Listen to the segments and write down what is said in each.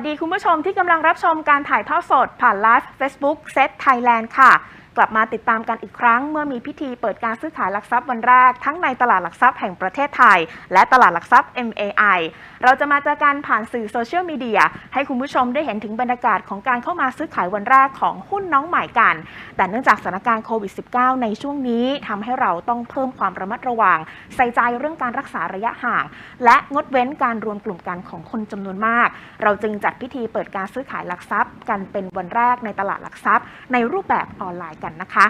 สดีคุณผู้ชมที่กำลังรับชมการถ่ายทอดสดผ่านไลฟ์ Facebook s e ตไทยแลนด์ค่ะ กลับมาติดตามกันอีกครั้ง เมื่อมีพิธีเปิดการซื้อขายหลักทรัพย์วันแรก ทั้งในตลาดหลักทรัพย์แห่งประเทศไทย และตลาดหลักทรัพย์ MAI เราจะมาเจอกันผ่านสื่อโซเชียลมีเดียให้คุณผู้ชมได้เห็นถึงบรรยากาศของการเข้ามาซื้อขายวันแรกของหุ้นน้องใหม่กัน แต่เนื่องจากสถานการณ์โควิด -19 ในช่วงนี้ทำให้เราต้องเพิ่มความระมัดระวัง ใส่ใจเรื่องการรักษาระยะห่าง และงดเว้นการรวมกลุ่มกันของคนจำนวนมาก เราจึงจัดพิธีเปิดการซื้อขายหลักทรัพย์ กันเป็นวันแรกในตลาดหลักทรัพย์ ในรูปแบบออนไลน์กันนะคะ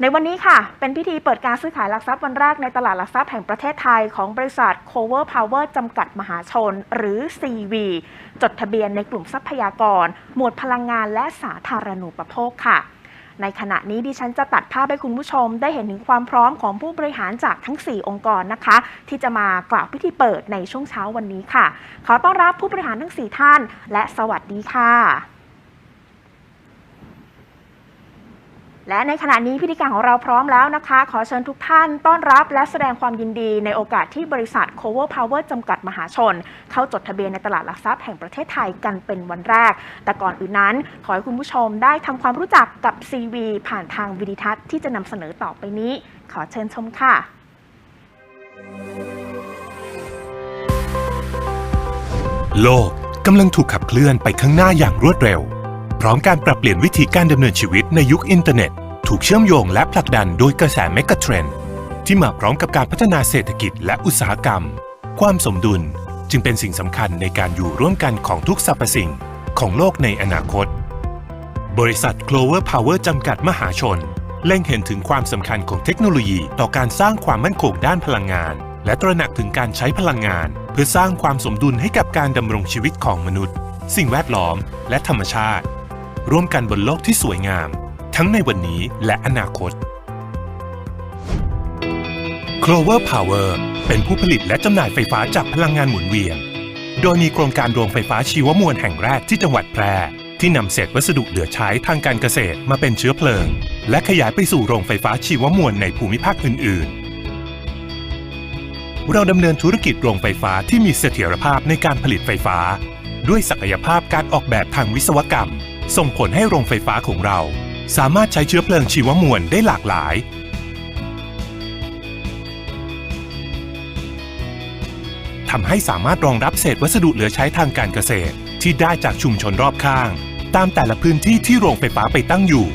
ในวันนี้ค่ะ เป็นพิธีเปิดการซื้อขายหลักทรัพย์วันแรกในตลาดหลักทรัพย์แห่งประเทศไทยของบริษัท Cover Power จำกัดมหาชน หรือ CV จดทะเบียนในกลุ่มทรัพยากร หมวดพลังงานและสาธารณูปโภคค่ะ ในขณะนี้ดิฉันจะตัดภาพให้คุณผู้ชม ได้เห็นถึงความพร้อมของผู้บริหารจากทั้ง 4 องค์กรนะคะ ที่จะมากล่าวพิธีเปิดในช่วงเช้าวันนี้ค่ะ ขอต้อนรับผู้บริหารทั้ง 4 ท่าน และสวัสดีค่ะ และในขณะนี้พิธีการของเราพร้อมแล้วนะคะ ขอเชิญทุกท่านต้อนรับและแสดงความยินดีในโอกาสที่บริษัท Cover Power จำกัดมหาชน เข้าจดทะเบียนในตลาดหลักทรัพย์แห่งประเทศไทยกันเป็นวันแรก แต่ก่อนอื่นนั้น ขอให้คุณผู้ชมได้ทำความรู้จักกับ CV ผ่านทางวิดีทัศน์ที่จะนำเสนอต่อไปนี้ ขอเชิญชมค่ะ โลกกำลังถูกขับเคลื่อนไปข้างหน้าอย่างรวดเร็ว ร้อมการปรับเปลี่ยนวิธีการดำเนินชีวิตในยุคอินเทอร์เน็ต ถูกเชื่อมโยงและผลักดันโดยกระแสเมกะเทรนด์ที่มาพร้อมกับการพัฒนาเศรษฐกิจและอุตสาหกรรม ความสมดุลจึงเป็นสิ่งสำคัญในการอยู่ร่วมกันของทุกสรรพสิ่งของโลกในอนาคต บริษัท Clover Power จำกัดมหาชน เล็งเห็นถึงความสำคัญของเทคโนโลยีต่อการสร้างความมั่นคงด้านพลังงาน และตระหนักถึงการใช้พลังงาน เพื่อสร้างความสมดุลให้กับการดำรงชีวิตของมนุษย์ สิ่งแวดล้อม และธรรมชาติ ร่วมกันบนโลกที่สวยงาม ทั้งในวันนี้และอนาคต Clover Power เป็นผู้ผลิตและจำหน่ายไฟฟ้าจากพลังงานหมุนเวียน โดยมีโครงการโรงไฟฟ้าชีวมวลแห่งแรกที่จังหวัดแพร่ที่นำเศษวัสดุเหลือใช้ทางการเกษตรมาเป็นเชื้อเพลิง และขยายไปสู่โรงไฟฟ้าชีวมวลในภูมิภาคอื่น ๆ เราดำเนินธุรกิจโรงไฟฟ้าที่มีเสถียรภาพในการผลิตไฟฟ้า ด้วยศักยภาพการออกแบบทางวิศวกรรม ส่งผลให้โรงไฟฟ้าของเรา สามารถใช้เชื้อเพลิงชีวมวลได้หลากหลาย ทำให้สามารถรองรับเศษวัสดุเหลือใช้ทางการเกษตร ที่ได้จากชุมชนรอบข้าง ตามแต่ละพื้นที่ที่โรงไฟฟ้าไปตั้งอยู่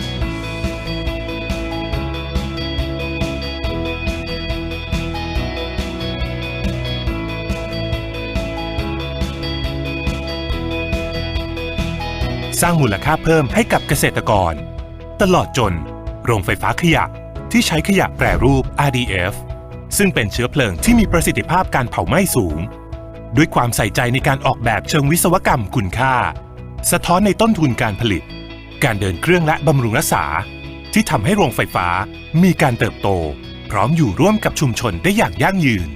สร้างมูลค่าเพิ่มให้กับเกษตรกร ตลอดจน โรงไฟฟ้าขยะที่ใช้ขยะแปรรูป RDF ซึ่งเป็นเชื้อเพลิงที่มีประสิทธิภาพการเผาไหม้สูง ด้วยความใส่ใจในการออกแบบเชิงวิศวกรรมคุณค่า สะท้อนในต้นทุนการผลิต การเดินเครื่องและบำรุงรักษา ที่ทำให้โรงไฟฟ้ามีการเติบโต พร้อมอยู่ร่วมกับชุมชนได้อย่างยั่งยืน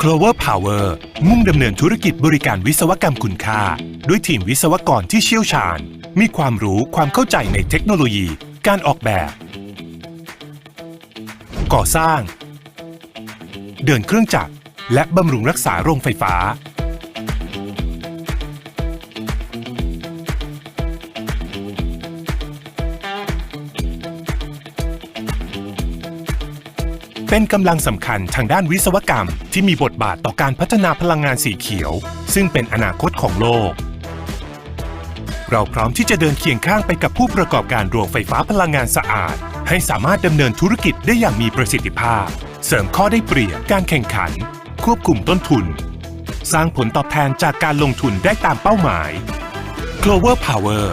Clover Power มุ่งดำเนินธุรกิจบริการวิศวกรรมคุณค่า ด้วยทีมวิศวกรที่เชี่ยวชาญ มีความรู้ความเข้าใจในเทคโนโลยี การออกแบบ ก่อสร้าง เดินเครื่องจักรและบำรุงรักษาโรงไฟฟ้า เป็นกำลังสำคัญทางด้านวิศวกรรม ที่มีบทบาทต่อการพัฒนาพลังงานสีเขียว ซึ่งเป็นอนาคตของโลก เราพร้อมที่จะเดินเคียงข้างไปกับผู้ประกอบการโรงไฟฟ้าพลังงานสะอาด ให้สามารถดำเนินธุรกิจได้อย่างมีประสิทธิภาพ เสริมข้อได้เปรียบการแข่งขัน ควบคุมต้นทุน สร้างผลตอบแทนจากการลงทุนได้ตามเป้าหมาย Clover Power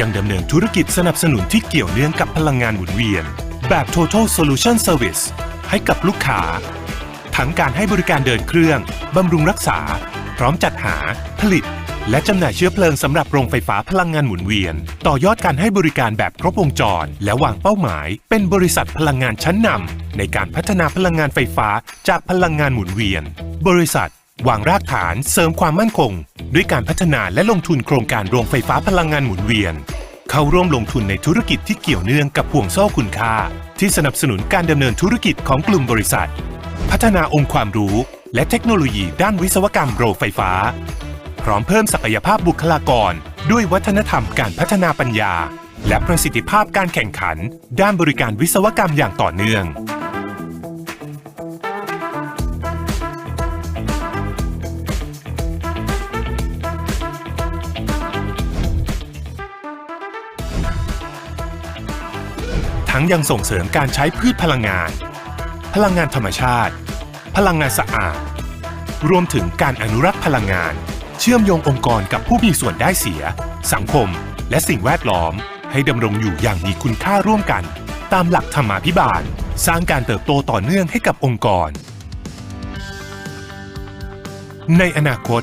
ยังดำเนินธุรกิจสนับสนุนที่เกี่ยวเนื่องกับพลังงานหมุนเวียน แบบ Total Solution Service ให้กับลูกค้า ทั้งการให้บริการเดินเครื่อง บำรุงรักษา พร้อมจัดหา ผลิต และจำหน่ายเชื้อเพลิงสำหรับโรงไฟฟ้าพลังงานหมุนเวียน ต่อยอดการให้บริการแบบครบวงจร และวางเป้าหมาย เป็นบริษัทพลังงานชั้นนำในการพัฒนาพลังงานไฟฟ้าจากพลังงานหมุนเวียน บริษัทวางรากฐานเสริมความมั่นคง ด้วยการพัฒนาและลงทุนโครงการโรงไฟฟ้าพลังงานหมุนเวียน เข้าร่วมลงทุนในธุรกิจที่เกี่ยวเนื่องกับห่วงโซ่คุณค่า ที่สนับสนุนการดำเนินธุรกิจของกลุ่มบริษัท พัฒนาองค์ความรู้ และเทคโนโลยีด้านวิศวกรรมโรงไฟฟ้า พร้อมเพิ่มศักยภาพบุคลากร ด้วยวัฒนธรรมการพัฒนาปัญญา และประสิทธิภาพการแข่งขัน ด้านบริการวิศวกรรมอย่างต่อเนื่อง ทั้งยังส่งเสริมการใช้พืชพลังงาน พลังงานธรรมชาติ พลังงานสะอาด รวมถึงการอนุรักษ์พลังงาน เชื่อมโยงองค์กรกับผู้มีส่วนได้เสีย สังคม และสิ่งแวดล้อม ให้ดำรงอยู่อย่างมีคุณค่าร่วมกัน ตามหลักธรรมาภิบาล สร้างการเติบโตต่อเนื่องให้กับองค์กร ในอนาคต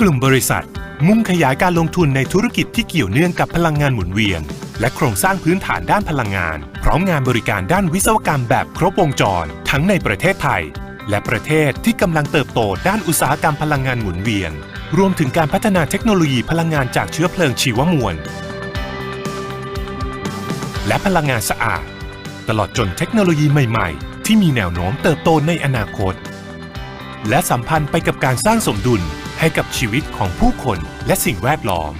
กลุ่มบริษัท มุ่งขยายการลงทุนในธุรกิจที่เกี่ยวเนื่องกับพลังงานหมุนเวียน และโครงสร้างพื้นฐานด้านพลังงาน พร้อมงานบริการด้านวิศวกรรมแบบครบวงจร ทั้งในประเทศไทย และประเทศที่กำลังเติบโตด้านอุตสาหกรรมพลังงานหมุนเวียน รวมถึงการพัฒนาเทคโนโลยีพลังงานจากเชื้อเพลิงชีวมวล และพลังงานสะอาด ตลอดจนเทคโนโลยีใหม่ ๆ ที่มีแนวโน้มเติบโตในอนาคต และสัมพันธ์ไปกับการสร้างสมดุลให้กับชีวิตของผู้คนและสิ่งแวดล้อม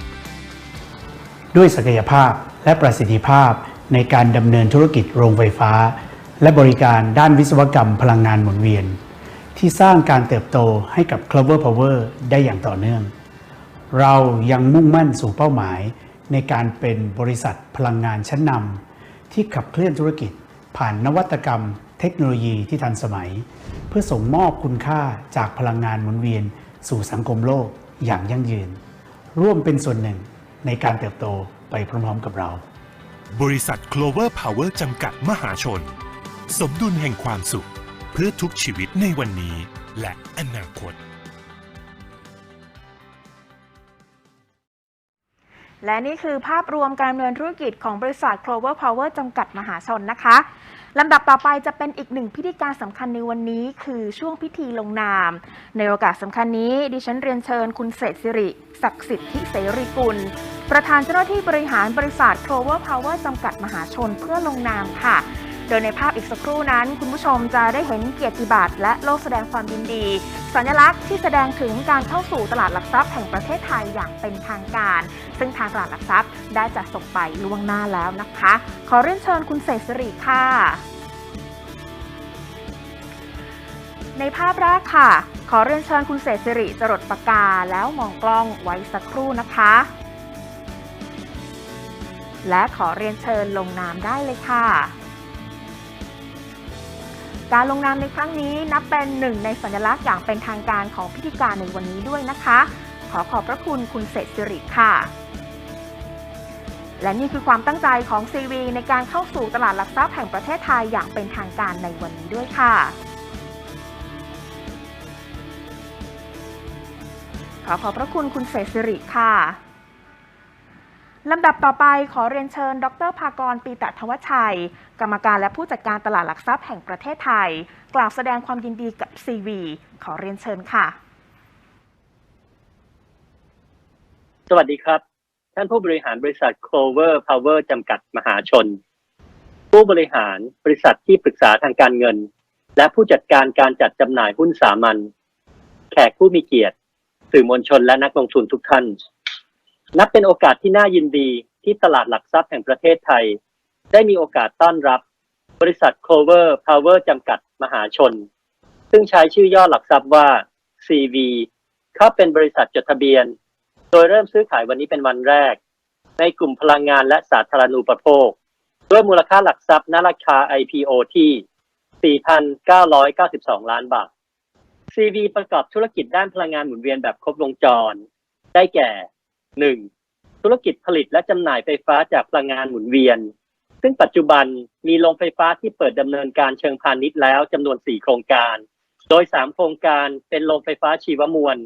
ด้วยศักยภาพ และประสิทธิภาพในการดำเนินธุรกิจโรงไฟฟ้า และบริการด้านวิศวกรรมพลังงานหมุนเวียน ที่สร้างการเติบโตให้กับ Clover Power ได้อย่างต่อเนื่อง เรายังมุ่งมั่นสู่เป้าหมายในการเป็นบริษัทพลังงานชั้นนำที่ขับเคลื่อนธุรกิจ ผ่านนวัตกรรม เทคโนโลยีที่ทันสมัย เพื่อส่งมอบคุณค่าจากพลังงานหมุนเวียน สู่สังคมโลกอย่างยั่งยืน ร่วมเป็นส่วนหนึ่งในการเติบโต ไปพร้อมๆกับเรา บริษัท Clover Power จำกัดมหาชน สมดุลแห่งความสุข เพื่อทุกชีวิตในวันนี้และอนาคต และนี่คือภาพรวมการดำเนินธุรกิจของบริษัท Clover Power จำกัดมหาชนนะคะลำดับต่อไปจะเป็นอีกหนึ่งพิธีการสำคัญในวันนี้ คือช่วงพิธีลงนาม ในโอกาสสำคัญนี้ดิฉันเรียนเชิญคุณเศรษฐสิริ ศักดิ์สิทธิเสรีกุล ประธานเจ้าหน้าที่บริหารบริษัท Clover Power จำกัดมหาชนเพื่อลงนามค่ะ โดยในภาพอีกสักครู่นั้น คุณผู้ชมจะได้เห็นเกียรติบัตรและโล่แสดงความยินดี สัญลักษณ์ที่แสดงถึงการเข้าสู่ตลาดหลักทรัพย์แห่งประเทศไทยอย่างเป็นทางการ ซึ่งทางตลาดหลักทรัพย์ได้จัดส่งไปล่วงหน้าแล้วนะคะ ขอเรียนเชิญคุณเศษสิริค่ะในภาพแรกค่ะ ขอเรียนเชิญคุณเศษสิริจรดปากกาแล้วมองกล้องไว้สักครู่นะคะ และขอเรียนเชิญลงนามได้เลยค่ะ การลงนามในครั้งนี้นับเป็นหนึ่งในสัญลักษณ์อย่างเป็นทางการของพิธีการในวันนี้ด้วยนะคะ ขอขอบพระคุณคุณเศรษฐสิริค่ะ และนี่คือความตั้งใจของ CV ในการเข้าสู่ตลาดหลักทรัพย์แห่งประเทศไทยอย่างเป็นทางการในวันนี้ด้วยค่ะ ขอขอบพระคุณคุณเศรษฐสิริค่ะลำดับต่อไปขอเรียนเชิญ ดรภากร ปีตะทวชัย กรรมการและผู้จัดการตลาดหลักทรัพย์แห่งประเทศไทย กล่าวแสดงความยินดีกับ CV ขอเรียนเชิญค่ะ สวัสดีครับ ท่านผู้บริหารบริษัท Clover Power จำกัดมหาชน ผู้บริหารบริษัทที่ปรึกษาทางการเงิน และผู้จัดการการจัดจำหน่ายหุ้นสามัญแขกผู้มีเกียรติ สื่อมวลชนและนักลงทุนทุกท่าน นับเป็นโอกาสที่น่ายินดีที่ตลาดหลักทรัพย์แห่งประเทศไทย ได้มีโอกาสต้อนรับบริษัท Clover Power จำกัดมหาชน ซึ่งใช้ชื่อย่อหลักทรัพย์ว่า CV เข้าเป็นบริษัทจดทะเบียน โดยเริ่มซื้อขายวันนี้เป็นวันแรก ในกลุ่มพลังงานและสาธารณูปโภค ด้วยมูลค่าหลักทรัพย์ณราคา IPO ที่ 4,992 ล้านบาท CV ประกอบธุรกิจด้านพลังงานหมุนเวียนแบบครบวงจร ได้แก่ 1. ธุรกิจผลิตและจำหน่ายไฟฟ้าจากพลังงานหมุนเวียน ซึ่งปัจจุบันมีโรงไฟฟ้าที่เปิดดำเนินการเชิงพาณิชย์แล้วจำนวน 4 โครงการ โดย 3 โครงการเป็นโรงไฟฟ้าชีวมวล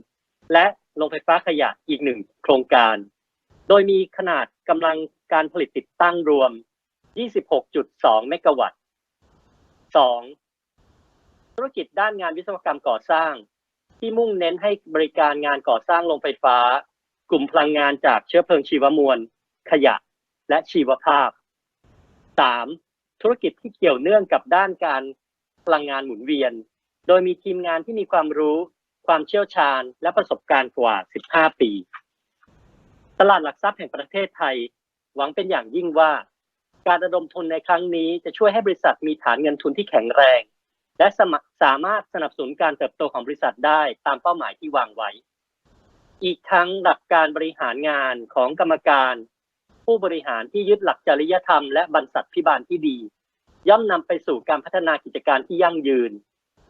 และโรงไฟฟ้าขยะอีกหนึ่งโครงการ โดยมีขนาดกำลังการผลิตติดตั้งรวม 26.2 เมกะวัตต์ 2. ธุรกิจด้านงานวิศวกรรมก่อสร้าง ที่มุ่งเน้นให้บริการงานก่อสร้างโรงไฟฟ้า กลุ่มพลังงานจากเชื้อเพลิงชีวมวล ขยะ และชีวภาพ 3. ธุรกิจที่เกี่ยวเนื่องกับด้านการพลังงานหมุนเวียน โดยมีทีมงานที่มีความรู้ความเชี่ยวชาญ และประสบการณ์กว่า 15 ปี ตลาดหลักทรัพย์แห่งประเทศไทย หวังเป็นอย่างยิ่งว่า การระดมทุนในครั้งนี้จะช่วยให้บริษัทมีฐานเงินทุนที่แข็งแรง และสมสามารถสนับสนุนการเติบโตของบริษัทได้ตามเป้าหมายที่วางไว้ อีกทั้งหลักการบริหารงานของกรรมการ ผู้บริหารที่ยึดหลักจริยธรรมและบรรษัทพิบาลที่ดี ย่อมนำไปสู่การพัฒนากิจการที่ยั่งยืน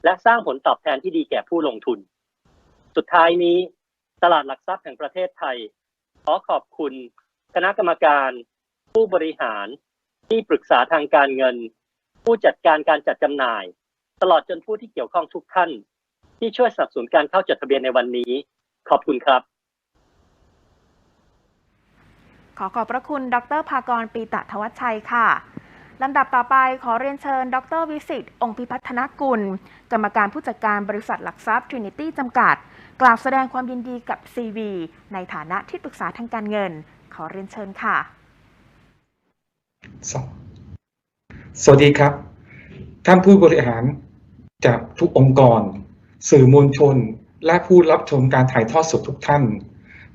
และสร้างผลตอบแทนที่ดีแก่ผู้ลงทุน สุดท้ายนี้ ตลาดหลักทรัพย์แห่งประเทศไทย ขอขอบคุณ คณะกรรมการ ผู้บริหาร ที่ปรึกษาทางการเงิน ผู้จัดการการจัดจำหน่าย ตลอดจนผู้ที่เกี่ยวข้องทุกท่าน ที่ช่วยสนับสนุนการเข้าจดทะเบียนในวันนี้ ขอบคุณครับ ขอขอบพระคุณ ดรภากรปีตะทวัชชัยค่ะลำดับต่อไปขอเรียนเชิญ ดรวิสิตองค์พิพัฒนกุล กรรมการผู้จัดการบริษัทหลักทรัพย์ Trinity จำกัด กล่าวแสดงความยินดีกับ CV ในฐานะที่ปรึกษาทางการเงิน ขอเรียนเชิญค่ะ สวัสดีครับ ท่านผู้บริหารจากทุกองค์กร สื่อมวลชน และผู้รับชมการถ่ายทอดสดทุกท่าน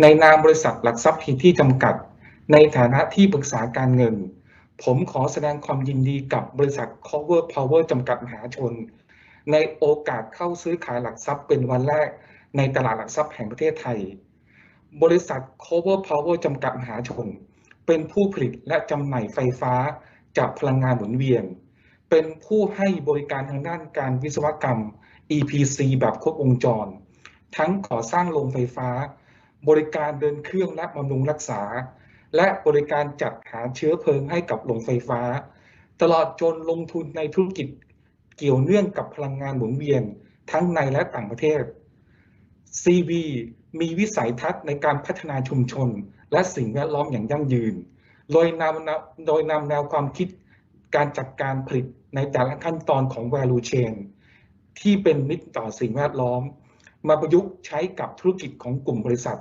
ในนามบริษัทหลักทรัพย์พีที่จำกัด ในฐานะที่ปรึกษาการเงิน ผมขอแสดงความยินดีกับบริษัท Cover Power จำกัดมหาชน ในโอกาสเข้าซื้อขายหลักทรัพย์เป็นวันแรกในตลาดหลักทรัพย์แห่งประเทศไทย บริษัท Cover Power จำกัดมหาชน เป็นผู้ผลิตและจำหน่ายไฟฟ้าจากพลังงานหมุนเวียน เป็นผู้ให้บริการทางด้านการวิศวกรรม EPC แบบครบวงจร ทั้งก่อสร้างโรงไฟฟ้า บริการเดินเครื่องและบำรุงรักษา และบริการจัดหาเชื้อเพลิงให้กับโรงไฟฟ้า ตลอดจนลงทุนในธุรกิจเกี่ยวเนื่องกับพลังงานหมุนเวียนทั้งในและต่างประเทศ CV มีวิสัยทัศน์ในการพัฒนาชุมชน และสิ่งแวดล้อมอย่างยั่งยืน โดยนำโดยนำแนวความคิดการจัดการผลิตในแต่ละขั้นตอนของ value chain ที่เป็นมิตรต่อสิ่งแวดล้อม มาประยุกต์ใช้กับธุรกิจของกลุ่มบริษัท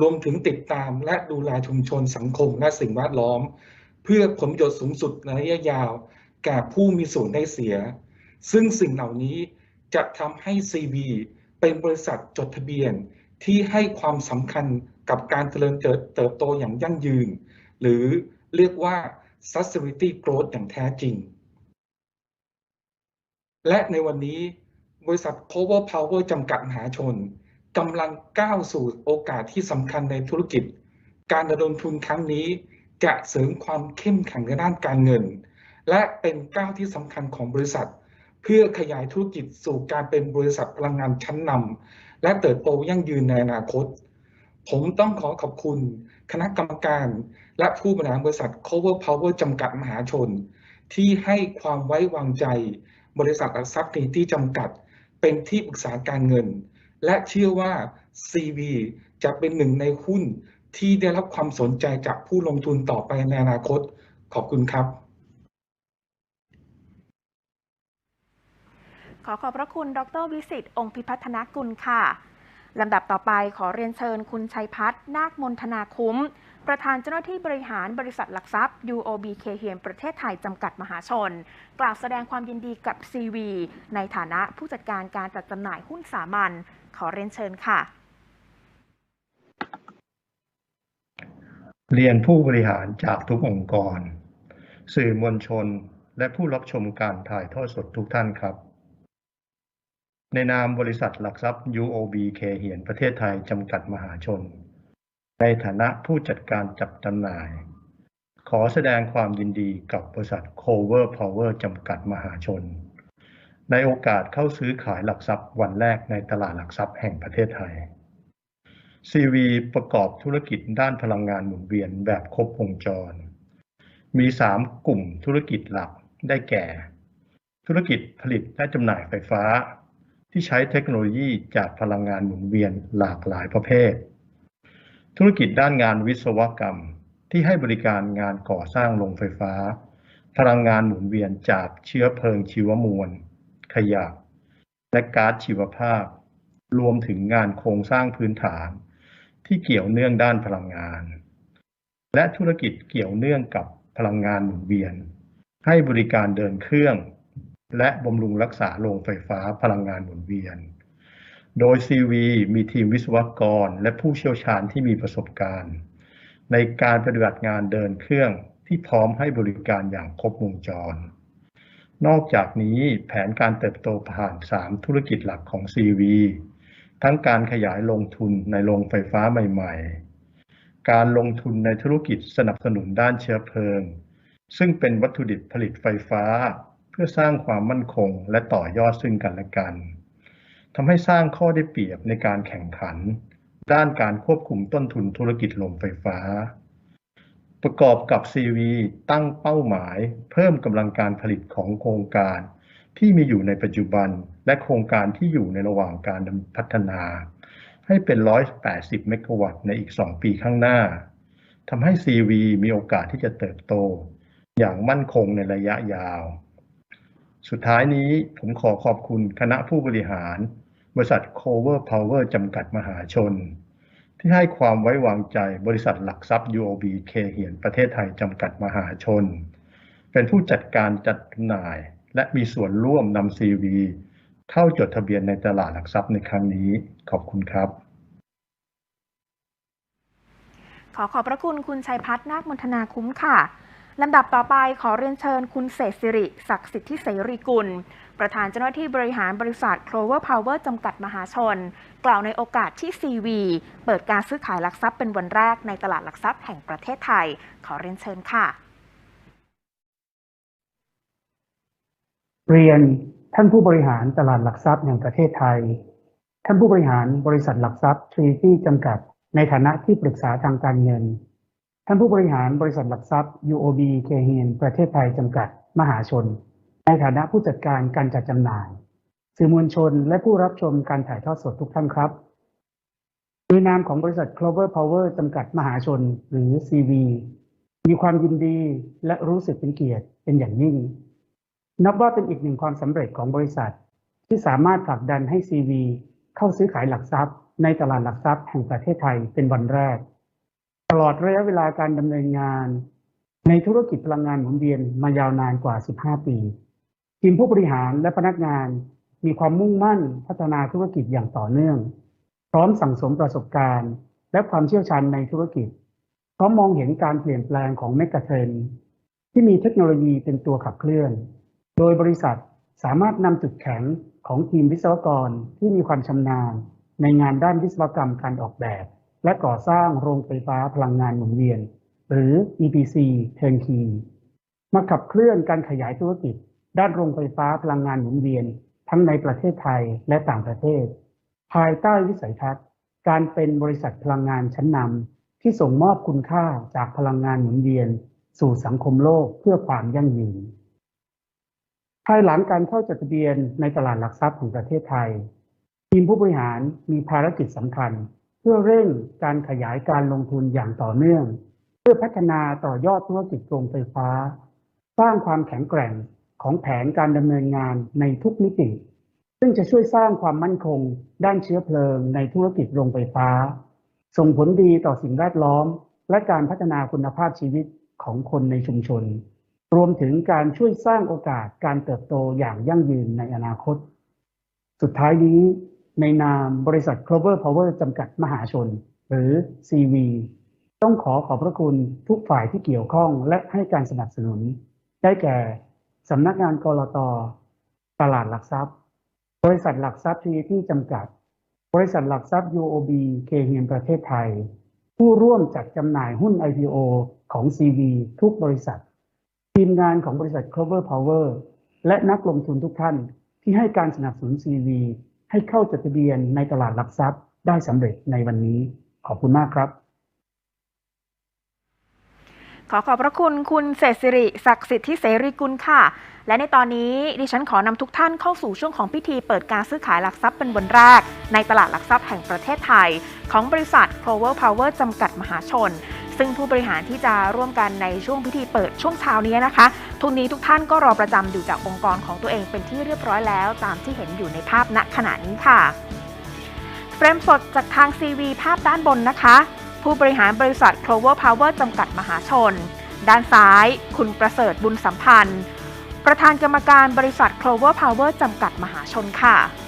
รวมถึงติดตามและดูแลชุมชนสังคมและสิ่งแวดล้อม เพื่อผลประโยชน์สูงสุดในระยะยาว แก่ผู้มีส่วนได้เสีย ซึ่งสิ่งเหล่านี้จะทำให้ CV เป็นบริษัทจดทะเบียนที่ให้ความสำคัญกับการเจริญเติบโตอย่างยั่งยืน หรือเรียกว่า sustainability growth อย่างแท้จริง และในวันนี้บริษัท Power Power จำกัดมหาชน กำลังก้าวสู่โอกาสที่สำคัญในธุรกิจ การระดมทุนครั้งนี้จะเสริมความเข้มแข็งในด้านการเงิน และเป็นก้าวที่สำคัญของบริษัท เพื่อขยายธุรกิจสู่การเป็นบริษัทพลังงานชั้นนำและเติบโตยั่งยืนในอนาคต ผมต้องขอขอบคุณ คณะกรรมการ และผู้บริหารบริษัท Cover Power จำกัดมหาชน ที่ให้ความไว้วางใจ บริษัทหลักทรัพย์นีที่จำกัด เป็นที่ปรึกษาการเงิน และเชื่อว่า CV จะเป็นหนึ่งในหุ้นที่ได้รับความสนใจจากผู้ลงทุนต่อไปในอนาคต ขอบคุณครับ ขอขอบพระคุณ ดรวิสิตองค์พิพัฒนกุลค่ะ ลำดับต่อไปขอเรียนเชิญคุณชัยพัฒน์นาคมนธนาคุ้ม ประธานเจ้าหน้าที่บริหารบริษัทหลักทรัพย์ UOB เคเฮียนประเทศไทยจำกัดมหาชน กล่าวแสดงความยินดีกับ CV ในฐานะผู้จัดการการจัดจำหน่ายหุ้นสามัญขอเรียนเชิญค่ะ เรียนผู้บริหารจากทุกองค์กร สื่อมวลชนและผู้รับชมการถ่ายทอดสดทุกท่านครับ ในนามบริษัทหลักทรัพย์ UOB เคเฮียนประเทศไทยจำกัดมหาชน ในฐานะผู้จัดการจัดจำหน่าย ขอแสดงความยินดีกับบริษัท Cover Power จำกัดมหาชน ในโอกาสเข้าซื้อขายหลักทรัพย์วันแรกในตลาดหลักทรัพย์แห่งประเทศไทย CV ประกอบธุรกิจด้านพลังงานหมุนเวียนแบบครบวงจร มี 3 กลุ่มธุรกิจหลักได้แก่ ธุรกิจผลิตและจำหน่ายไฟฟ้า ที่ใช้เทคโนโลยีจากพลังงานหมุนเวียนหลากหลายประเภท ธุรกิจด้านงานวิศวกรรม ที่ให้บริการงานก่อสร้างโรงไฟฟ้า พลังงานหมุนเวียนจากเชื้อเพลิงชีวมวล ขยะ และก๊าซชีวภาพ รวมถึงงานโครงสร้างพื้นฐาน ที่เกี่ยวเนื่องด้านพลังงาน และธุรกิจเกี่ยวเนื่องกับพลังงานหมุนเวียน ให้บริการเดินเครื่อง และบำรุงรักษาโรงไฟฟ้าพลังงานหมุนเวียน โดย CV มีทีมวิศวกร และผู้เชี่ยวชาญที่มีประสบการณ์ ในการปฏิบัติงานเดินเครื่องที่พร้อมให้บริการอย่างครบวงจร นอกจากนี้แผนการเติบโตผ่าน 3 ธุรกิจหลักของ CV ทั้งการขยายลงทุนในโรงไฟฟ้าใหม่ ๆ การลงทุนในธุรกิจสนับสนุนด้านเชื้อเพลิง ซึ่งเป็นวัตถุดิบผลิตไฟฟ้า เพื่อสร้างความมั่นคงและต่อยอดซึ่งกันและกัน ทำให้สร้างข้อได้เปรียบในการแข่งขัน ด้านการควบคุมต้นทุนธุรกิจโรงไฟฟ้า ประกอบกับ CV ตั้งเป้าหมาย เพิ่มกำลังการผลิตของโครงการ ที่มีอยู่ในปัจจุบัน และโครงการที่อยู่ในระหว่างการพัฒนา ให้เป็น 180 เมกะวัตต์ในอีก 2 ปีข้างหน้าทำให้ CV มีโอกาสที่จะเติบโต อย่างมั่นคงในระยะยาว สุดท้ายนี้ผมขอขอบคุณคณะผู้บริหาร บริษัท Cover Power จำกัดมหาชน ที่ให้ความไว้วางใจบริษัทหลักทรัพย์ UOB เคเหียนประเทศไทยจำกัดมหาชน เป็นผู้จัดการจัดจำหน่าย และมีส่วนร่วมนำ CV เข้าจดทะเบียนในตลาดหลักทรัพย์ในครั้งนี้ ขอบคุณครับ ขอขอบพระคุณคุณชัยพัฒน์นาคมนทนาคุ้มค่ะ ลำดับต่อไปขอเรียนเชิญคุณเศรษฐสิริ ศักดิ์สิทธิเสรีกุล ประธานเจ้าหน้าที่บริหารบริษัท Clover Power จำกัดมหาชน กล่าวในโอกาสที่ CV เปิดการซื้อขายหลักทรัพย์เป็นวันแรกในตลาดหลักทรัพย์แห่งประเทศไทย ขอเรียนเชิญค่ะ เรียนท่านผู้บริหารตลาดหลักทรัพย์แห่งประเทศไทย ท่านผู้บริหารบริษัทหลักทรัพย์ Trinity จำกัด ในฐานะที่ปรึกษาทางการเงิน ท่านผู้บริหารบริษัทหลักทรัพย์ UOB เคเฮียนประเทศไทยจำกัด มหาชน ในฐานะผู้จัดการการจัดจำหน่าย สื่อมวลชนและผู้รับชมการถ่ายทอดสดทุกท่านครับโดยนามของบริษัท Clover Power จำกัดมหาชน หรือ CV มีความยินดีและรู้สึกเป็นเกียรติเป็นอย่างยิ่ง นับว่าเป็นอีกหนึ่งความสำเร็จของบริษัท ที่สามารถผลักดันให้ CV เข้าซื้อขายหลักทรัพย์ ในตลาดหลักทรัพย์แห่งประเทศไทยเป็นวันแรก ตลอดระยะเวลาการดำเนินงาน ในธุรกิจพลังงานหมุนเวียนมายาวนานกว่า 15 ปีทีมผู้บริหารและพนักงานมีความมุ่งมั่นพัฒนาธุรกิจอย่างต่อเนื่อง พร้อมสั่งสมประสบการณ์ และความเชี่ยวชาญในธุรกิจพร้อมมองเห็นการเปลี่ยนแปลงของเมกะเทรนที่มีเทคโนโลยีเป็นตัวขับเคลื่อน โดยบริษัทสามารถนำจุดแข็งของทีมวิศวกรที่มีความชำนาญในงานด้านวิศวกรรมการออกแบบ และก่อสร้างโรงไฟฟ้าพลังงานหมุนเวียน หรือ EPC Turnkey มาขับเคลื่อนการขยายธุรกิจ ด้านโรงไฟฟ้าพลังงานหมุนเวียน ทั้งในประเทศไทยและต่างประเทศ ภายใต้วิสัยทัศน์ การเป็นบริษัทพลังงานชั้นนำที่ส่งมอบคุณค่าจากพลังงานหมุนเวียน สู่สังคมโลกเพื่อความยั่งยืนภายหลังการเข้าจดทะเบียนในตลาดหลักทรัพย์ของประเทศไทย ทีมผู้บริหารมีภารกิจสำคัญ เพื่อเร่งการขยายการลงทุนอย่างต่อเนื่อง เพื่อพัฒนาต่อยอดธุรกิจโรงไฟฟ้า สร้างความแข็งแกร่งของแผนการดำเนินงานในทุกมิติ ซึ่งจะช่วยสร้างความมั่นคง ด้านเชื้อเพลิงในธุรกิจโรงไฟฟ้า ส่งผลดีต่อสิ่งแวดล้อม และการพัฒนาคุณภาพชีวิตของคนในชุมชน รวมถึงการช่วยสร้างโอกาสการเติบโตอย่างยั่งยืนในอนาคต สุดท้ายนี้ ในนามบริษัท Clover Power จำกัดมหาชน หรือ CV ต้องขอขอบพระคุณทุกฝ่ายที่เกี่ยวข้องและให้การสนับสนุน ได้แก่สำนักงานกรตตลาดหลักทรัพย์ บริษัทหลักทรัพย์ทีที่จำกัด บริษัทหลักทรัพย์ UOB เคเฮียนประเทศไทย ผู้ร่วมจัดจำหน่ายหุ้น IPO ของ CV ทุกบริษัท ทีมงานของบริษัท Clover Power และนักลงทุนทุกท่านที่ให้การสนับสนุน CV ให้เข้าจดทะเบียนในตลาดหลักทรัพย์ได้สำเร็จในวันนี้ ขอบคุณมากครับ ขอขอบพระคุณคุณเศรษฐสิริศักดิ์สิทธิเสรีกุลค่ะ และในตอนนี้ดิฉันขอนำทุกท่านเข้าสู่ช่วงของพิธีเปิดการซื้อขายหลักทรัพย์เป็นวันแรก ในตลาดหลักทรัพย์แห่งประเทศไทย ของบริษัท Clover Power จำกัดมหาชน ซึ่งผู้บริหารที่จะร่วมกันในช่วงพิธีเปิดช่วงเช้านี้นะคะ ทุกนี้ทุกท่านก็รอประจำอยู่จากองค์กรของตัวเองเป็นที่เรียบร้อยแล้ว ตามที่เห็นอยู่ในภาพณขณะนี้ค่ะเฟรมสดจากทาง CV ภาพด้านบนนะคะ ผู้บริหารบริษัท Clover Power จำกัดมหาชน ด้านซ้าย คุณประเสริฐบุญสัมพันธ์ ประธานกรรมการบริษัท Clover Power จำกัดมหาชนค่ะ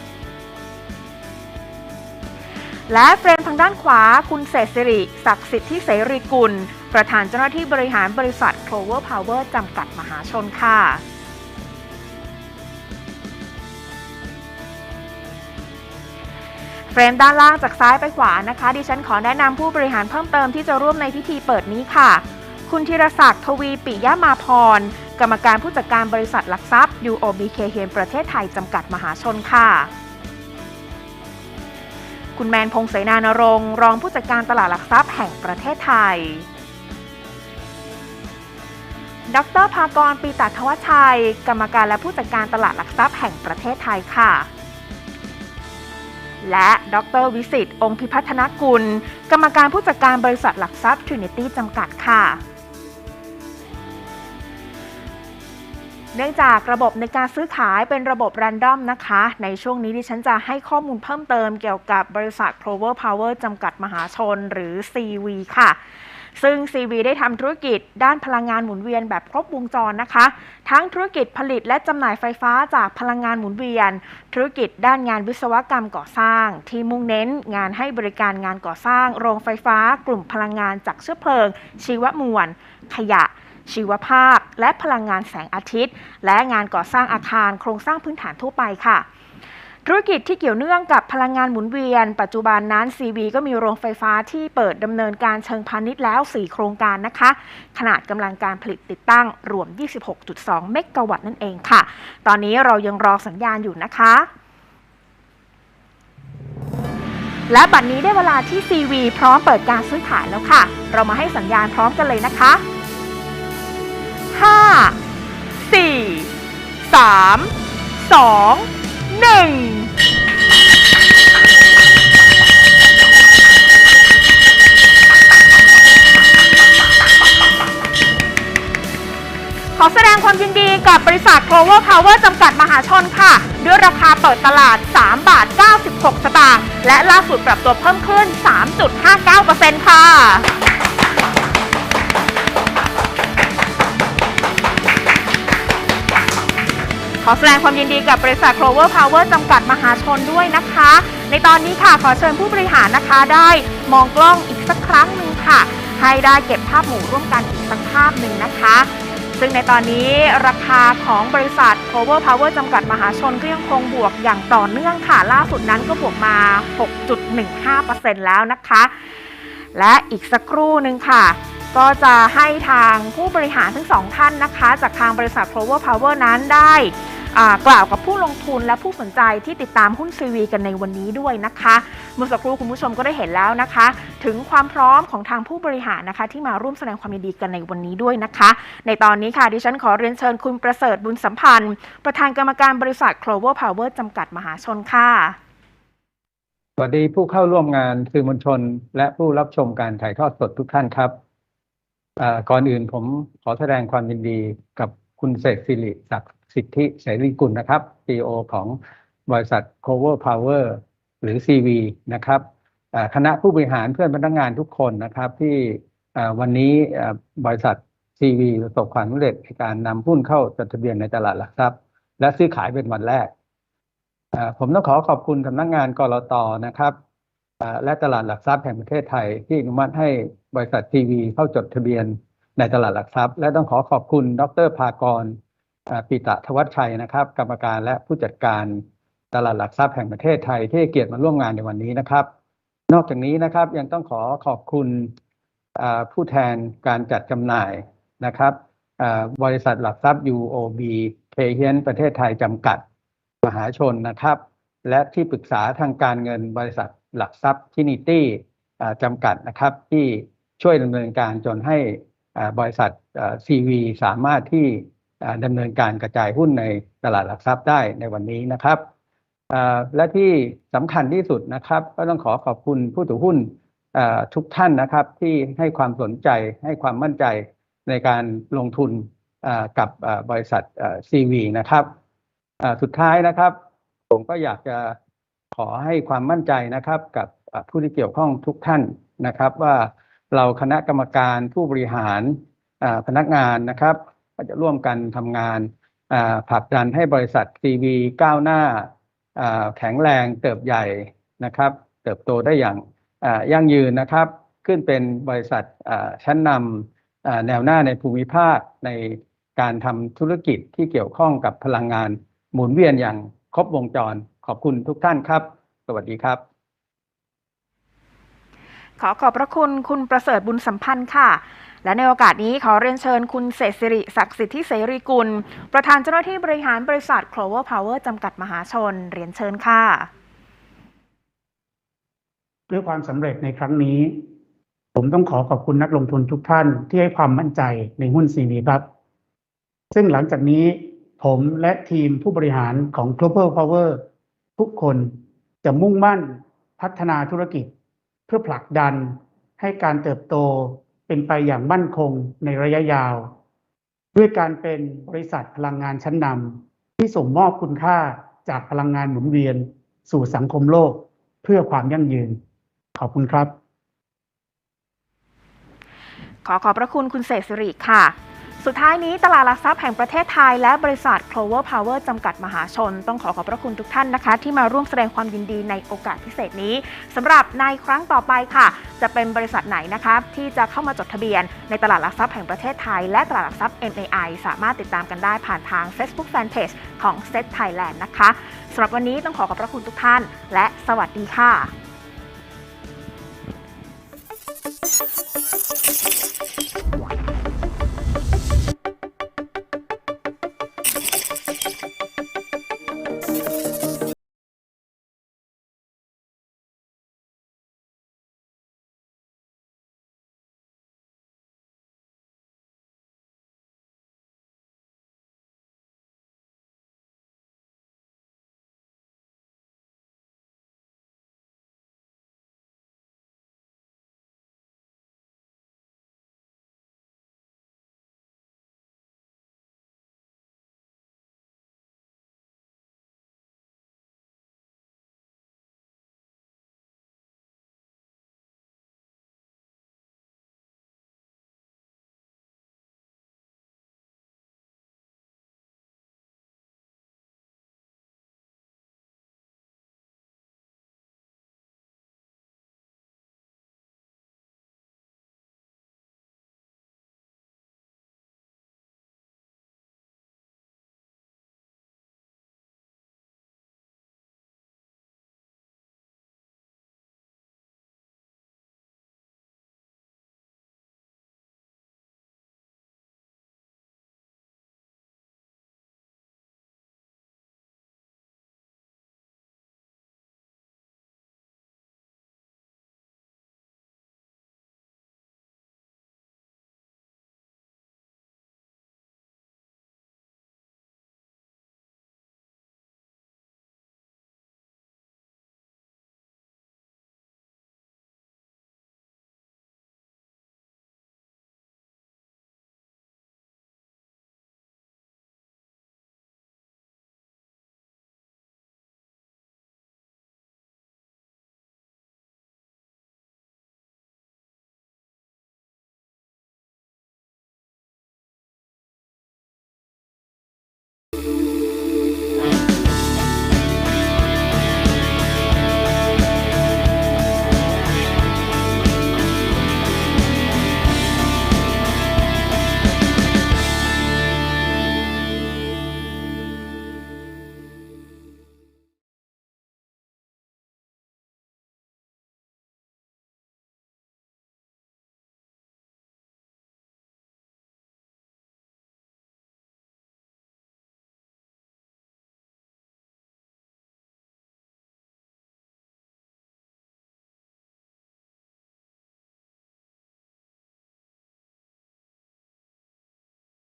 และเฟรมทางด้านขวาคุณเศรษฐศิริ ศักดิ์สิทธิเสรีกุล ประธานเจ้าหน้าที่บริหารบริษัท Clover Power จำกัดมหาชนค่ะเฟรมด้านล่างจากซ้ายไปขวานะคะ ดิฉันขอแนะนำผู้บริหารเพิ่มเติมที่จะร่วมในพิธีเปิดนี้ค่ะ คุณธีรศักดิ์ทวีปิยมาพร กรรมการผู้จัดการบริษัทหลักทรัพย์ UOBK เฮียนประเทศไทยจำกัดมหาชนค่ะ คุณแมนพงษ์เสนานรงค์รองผู้จัดการตลาดหลักทรัพย์แห่งประเทศไทย ดรภากรปีตัทวชัย กรรมการและผู้จัดการตลาดหลักทรัพย์แห่งประเทศไทยค่ะ และดรวิสิตองค์พิพัฒนกุล กรรมการผู้จัดการบริษัทหลักทรัพย์ Trinity จำกัดค่ะ เนื่องจากระบบในการซื้อขายเป็นระบบ r รนดอมนะคะ ในช่วงนี้ดิฉันจะให้ข้อมูลเพิ่มเติมเกี่ยวกับบริษัท Clover Power จำกัดมหาชนหรือ CV ค่ะ ซึ่ง CV ได้ทำธุรกิจด้านพลังงานหมุนเวียนแบบครบวงจรนะคะ ทั้งธุรกิจผลิตและจำหน่ายไฟฟ้าจากพลังงานหมุนเวียน ธุรกิจด้านงานวิศวกรรมก่อสร้าง ที่มุ่งเน้นงานให้บริการงานก่อสร้าง โรงไฟฟ้า กลุ่มพลังงานจากเชื้อเพลิง ชีวมวล ขยะ ชีวภาพ และพลังงานแสงอาทิตย์ และงานก่อสร้างอาคารโครงสร้างพื้นฐานทั่วไปค่ะธุรกิจที่เกี่ยวเนื่องกับพลังงานหมุนเวียน ปัจจุบันนั้น CV ก็มีโรงไฟฟ้าที่เปิดดำเนินการเชิงพาณิชย์แล้ว 4 โครงการนะคะ ขนาดกำลังการผลิตติดตั้งรวม 26.2 เมกะวัตต์นั่นเองค่ะ ตอนนี้เรายังรอสัญญาณอยู่นะคะ และบัดนนี้ได้เวลาที่ CV พร้อมเปิดการซื้อขายแล้วค่ะ เรามาให้สัญญาณพร้อมกันเลยนะคะ 5 4 3 2 1ขอแสดงความยินดีกับบริษัท Clover Power จำกัดมหาชนค่ะ ด้วยราคาเปิดตลาด 3 บาท 96 สตางค์ และล่าสุดปรับตัวเพิ่มขึ้น 3.59%ค่ะ ขอแสดงความยินดีกับบริษัท Clover Power จำกัดมหาชนด้วยนะคะ ในตอนนี้ค่ะขอเชิญผู้บริหารนะคะได้มองกล้องอีกสักครั้งหนึ่งค่ะ ให้ได้เก็บภาพหมู่ร่วมกันอีกสักภาพหนึ่งนะคะ ซึ่งในตอนนี้ราคาของบริษัท Clover Power จำกัดมหาชนก็ยังคงบวกอย่างต่อเนื่องค่ะ ล่าสุดนั้นก็บวกมา 6.15%แล้วนะคะ และอีกสักครู่หนึ่งค่ะก็จะให้ทางผู้บริหารทั้งสองท่านนะคะ จากทางบริษัท Clover Power นั้นได้ กล่าวกับผู้ลงทุนและผู้สนใจที่ติดตามหุ้น CV กันในวันนี้ด้วยนะคะเมื่อสักครู่คุณผู้ชมก็ได้เห็นแล้วนะคะ ถึงความพร้อมของทางผู้บริหารนะคะ ที่มาร่วมแสดงความยินดีกันในวันนี้ด้วยนะคะ ในตอนนี้ค่ะดิฉันขอเรียนเชิญคุณประเสริฐบุญสัมพันธ์ ประธานกรรมการบริษัท Clover Power จำกัดมหาชนค่ะสวัสดีผู้เข้าร่วมงานสื่อมวลชน และผู้รับชมการถ่ายทอดสดทุกท่านครับก่อนอื่นผมขอแสดงความยินดีกับคุณเสกสิริศักดิ์ สิทธิเสรีกุลนะครับ CEO ของบริษัท Cover Power หรือ CV นะครับคณะผู้บริหารเพื่อนพนักงานทุกคนนะครับ ที่วันนี้บริษัท CV ประสบความสำเร็จในการนำหุ้นเข้าจดทะเบียนในตลาดหลักทรัพย์ และซื้อขายเป็นวันแรก ผมต้องขอขอบคุณสำนักงานกรตนะครับและตลาดหลักทรัพย์แห่งประเทศไทย ที่อนุมัติให้บริษัททีวีเข้าจดทะเบียนในตลาดหลักทรัพย์ และต้องขอขอบคุณ ดรภากร ปิตะทวัชชัยนะครับ กรรมการและผู้จัดการตลาดหลักทรัพย์แห่งประเทศไทยที่เกียรติมาร่วมงานในวันนี้นะครับ นอกจากนี้นะครับยังต้องขอขอบคุณผู้แทนการจัดจำหน่ายนะครับบริษัทหลักทรัพย์ UOB เคเฮียนประเทศไทยจำกัดมหาชนนะครับ และที่ปรึกษาทางการเงินบริษัทหลักทรัพย์ทินิตี้จำกัดนะครับ ที่ช่วยดำเนินการจนให้บริษัทซีวีสามารถที่ ดำเนินการกระจายหุ้นในตลาดหลักทรัพย์ได้ในวันนี้นะครับและที่สำคัญที่สุดนะครับ ก็ต้องขอขอบคุณผู้ถือหุ้นทุกท่านนะครับที่ให้ความสนใจให้ความมั่นใจในการลงทุนกับบริษัทซีวีนะครับสุดท้ายนะครับ ผมก็อยากจะขอให้ความมั่นใจนะครับ กับผู้ที่เกี่ยวข้องทุกท่านนะครับ ว่าเราคณะกรรมการผู้บริหารพนักงานนะครับ ก็จะร่วมกันทำงานผลักดันให้บริษัททีวีก้าวหน้าแข็งแรงเติบใหญ่นะครับ เติบโตได้อย่างยั่งยืนนะครับ ขึ้นเป็นบริษัทชั้นนำแนวหน้าในภูมิภาคในการทำธุรกิจที่เกี่ยวข้องกับพลังงานหมุนเวียนอย่างครบวงจร ขอบคุณทุกท่านครับ สวัสดีครับขอขอบพระคุณคุณประเสริฐบุญสัมพันธ์ค่ะ และในโอกาสนี้ขอเรียนเชิญคุณเศรษฐศิริศักดิ์สิทธิเสรีกุล ประธานเจ้าหน้าที่บริหารบริษัท Clover Power จำกัดมหาชน เรียนเชิญค่ะ ด้วยความสำเร็จในครั้งนี้ ผมต้องขอขอบคุณนักลงทุนทุกท่านที่ให้ความมั่นใจในหุ้น CV ครับ ซึ่งหลังจากนี้ผมและทีมผู้บริหารของ Global Power ทุกคนจะมุ่งมั่นพัฒนาธุรกิจ เพื่อผลักดันให้การเติบโต เป็นไปอย่างมั่นคงในระยะยาว ด้วยการเป็นบริษัทพลังงานชั้นนำที่ส่งมอบคุณค่าจากพลังงานหมุนเวียน สู่สังคมโลกเพื่อความยั่งยืน ขอบคุณครับ ขอขอบพระคุณคุณเสกสิริค่ะ สุดท้ายนี้ตลาดหลักทรัพย์แห่งประเทศไทยและบริษัท Clover Power จำกัดมหาชน ต้องขอขอบพระคุณทุกท่านนะคะ ที่มาร่วมแสดงความยินดีในโอกาสพิเศษนี้สำหรับในครั้งต่อไปค่ะ จะเป็นบริษัทไหนนะคะที่จะเข้ามาจดทะเบียน ในตลาดหลักทรัพย์แห่งประเทศไทย และตลาดหลักทรัพย์ MAI สามารถติดตามกันได้ผ่านทาง Facebook Fanpage ของ Set Thailand นะคะสำหรับวันนี้ต้องขอขอบพระคุณทุกท่าน และสวัสดีค่ะ